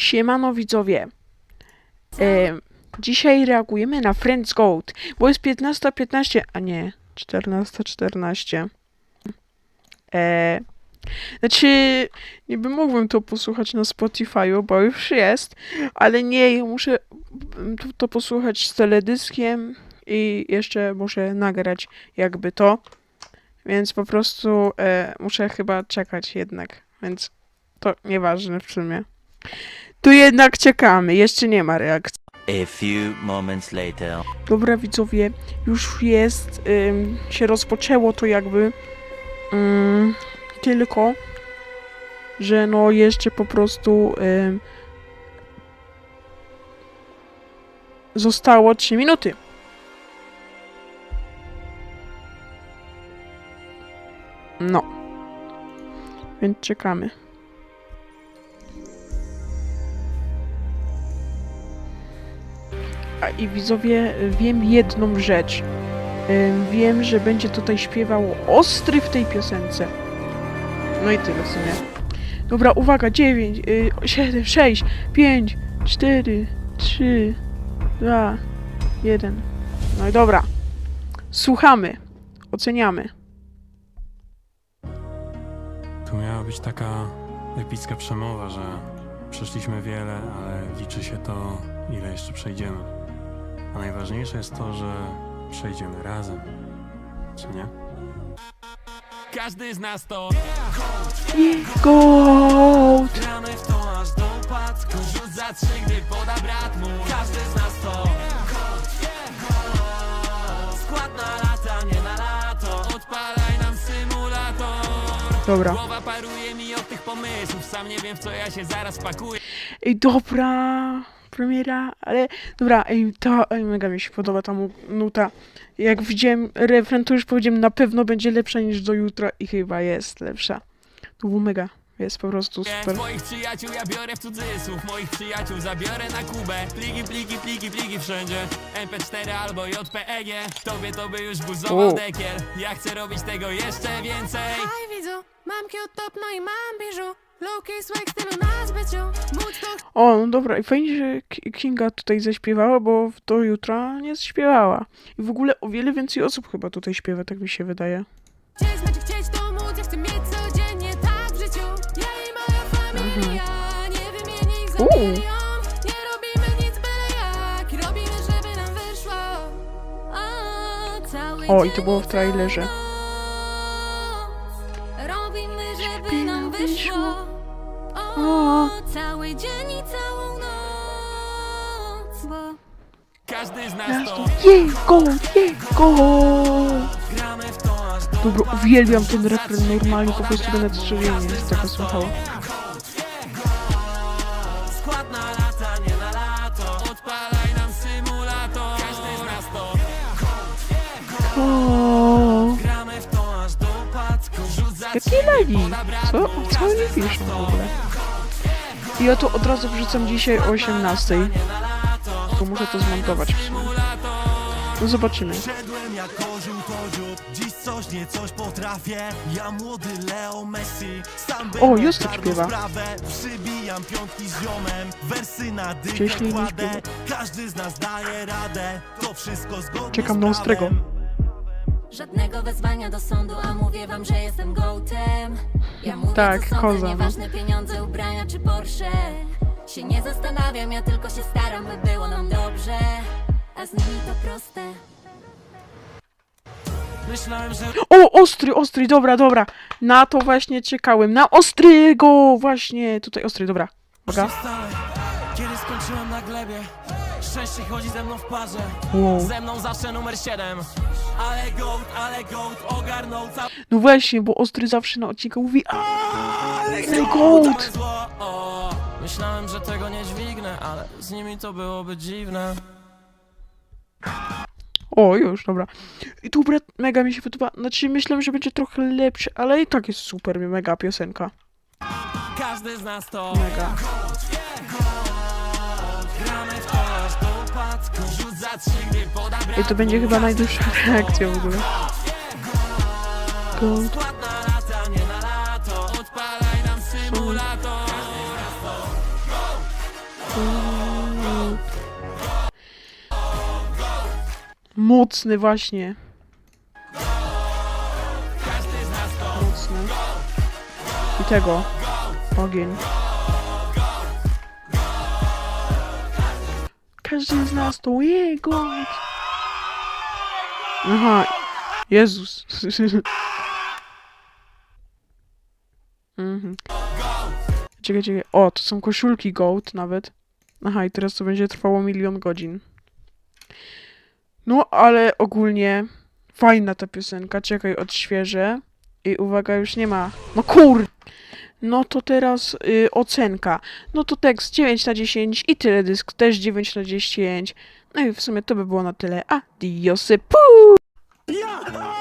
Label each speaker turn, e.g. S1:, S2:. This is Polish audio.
S1: Siemano widzowie. E, dzisiaj reagujemy na Friends Gold, bo jest 15.15, a nie 14.14. E, znaczy, niby mógłbym to posłuchać na Spotify'u, bo już jest, ale nie, muszę mm, to, to posłuchać z teledyskiem i jeszcze muszę nagrać jakby to, więc po prostu e, muszę chyba czekać jednak, więc to nieważne w sumie. Tu jednak czekamy, jeszcze nie ma reakcji.
S2: A few moments later.
S1: Dobra widzowie, już jest, ym, się rozpoczęło to jakby, ym, tylko, że no jeszcze po prostu ym, zostało 3 minuty. No. Więc czekamy. I widzowie, wiem jedną rzecz. Wiem, że będzie tutaj śpiewał ostry w tej piosence. No i tyle w sumie. Dobra, uwaga, 9, y, 7, 6, 5, 4, 3, 2, 1. No i dobra. Słuchamy. Oceniamy.
S3: Tu miała być taka epicka przemowa, że przeszliśmy wiele, ale liczy się to, ile jeszcze przejdziemy. A najważniejsze jest to, że przejdziemy razem. Co nie?
S4: Każdy z nas to
S1: Gold!
S4: gramy w to aż do upadku Rzut za trzy, gdy poda brat mój Każdy z nas to Skład na lata, nie na lato Odpalaj nam symulator
S1: Dobra.
S4: Głowa paruje mi od tych pomysłów Sam nie wiem w co ja się zaraz pakuję
S1: Ej, dobra, premiera, ale dobra, ej, ta, ej, mega mi się podoba ta mu- nuta. Jak widziałem refren, to już powiedziałem, na pewno będzie lepsza niż do jutra i chyba jest lepsza. To było mega, jest po prostu super.
S4: Twoich przyjaciół ja biorę w cudzysłów Moich przyjaciół zabiorę na Kubę. Pliki, pliki, pliki, pliki wszędzie. MP4 albo JPEG Tobie to by już buzował dekiel. Ja chcę robić tego jeszcze więcej.
S5: Hej widzu, mam cute top, no i mam biżu
S1: O, no dobra, i fajnie, że Ki- Kinga tutaj zaśpiewała, bo do jutra nie śpiewała. I w ogóle o wiele więcej osób chyba tutaj śpiewa, tak mi się wydaje.
S5: chcieć, znaczy chcieć to móc Ja chcę Cały dzień i całą noc Bo
S4: Każdy z nas to
S1: jego, jego!
S4: gramy w to aż do
S1: Dobra, uwielbiam ten refren normalnie, po prostu będę tego słuchała.
S4: skład na lata, nie na lato Odpalaj nam symulator Każdy z nas to
S1: O,
S4: gramy w to aż do upadku Rzut za
S1: jaki lagi? Co? Co oni piszą w ogóle? I ja to od razu wrzucam dzisiaj o 18. To muszę to zmontować w sumie. No zobaczymy.
S6: Szedłem jak Dziś coś nie coś potrafię Ja młody Leo Messi Sam
S1: O, Justek
S6: ogarnął
S1: śpiewa.
S6: sprawę Przybijam piątki z ziomem Wersy na dychę
S1: Wcześniej nie
S6: kładę. Każdy z nas daje radę To wszystko zgodnie
S1: Czekam
S6: z
S1: na Ostrego.
S6: prawem.
S7: Żadnego wezwania do sądu, a mówię wam, że jestem gołtem Ja mówię
S1: Tak,
S7: co sądzę,
S1: koza, no.
S7: nieważne pieniądze, ubrania czy Porsche Się nie zastanawiam, ja tylko się staram, by było nam dobrze A z nimi to proste
S4: Myślałem, że
S1: O, ostry, ostry, dobra, dobra. Na to właśnie czekałem. Na ostrego! Właśnie, tutaj ostry, dobra. Uwaga.
S4: Kiedy skończyłem na glebie Szczęście chodzi ze mną w parze
S1: Wow.
S4: Ze mną zawsze numer 7 Ale gołd, ale gołd ogarnął całe
S1: No właśnie, bo ostry zawsze na odcinku mówi ale
S4: o, Myślałem, że tego nie dźwignę Ale z nimi to byłoby dziwne
S1: O, już, dobra. I dobra, mega mi się podoba. Znaczy, myślałem, że będzie trochę lepszy, ale i tak jest super, mega piosenka.
S4: Każdy z nas to
S1: Mega. I to będzie chyba najdłuższa reakcja w ogóle. Gold. Mocny właśnie. Mocny. I tego. Ogień. Każdy z nas to jego. Aha. Jezus. mhm. Czekaj, czekaj. O, to są koszulki Goat nawet. Aha, i teraz to będzie trwało milion godzin. No, ale ogólnie fajna ta piosenka. Czekaj, odświeżę. I uwaga, już nie ma. No kur! No to teraz y, ocenka. No to tekst 9 na 10 i teledysk też 9 na 10. No i w sumie to by było na tyle. Adiosy, pu!
S6: Ja!